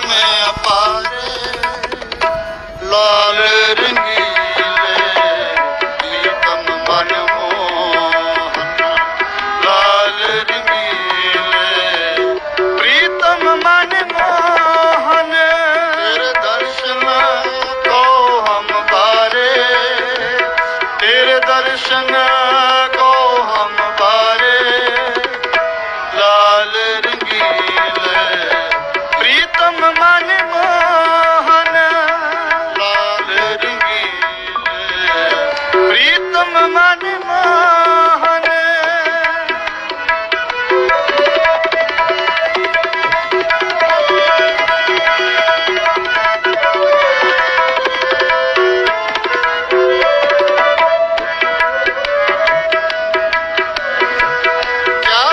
ਮੈਂ ਅਪਾਰੇ, ਲਾਲ ਰੰਗੀਲੇ, ਪ੍ਰੀਤਮ ਮਨ ਮੋਹਨ ਲਾਲ ਰੰਗੀਲੇ, ਪ੍ਰੀਤਮ ਮਨ ਮੋਹਨ ਤੇਰੇ ਦਰਸ਼ਨ ਕੋ ਹਮ ਬਾਰੇ, ਤੇਰੇ ਦਰਸ਼ਨ ਕੋ ਹਮ ਪ੍ਰੀਤਮ ਮਨ ਮੋਹਨ। क्या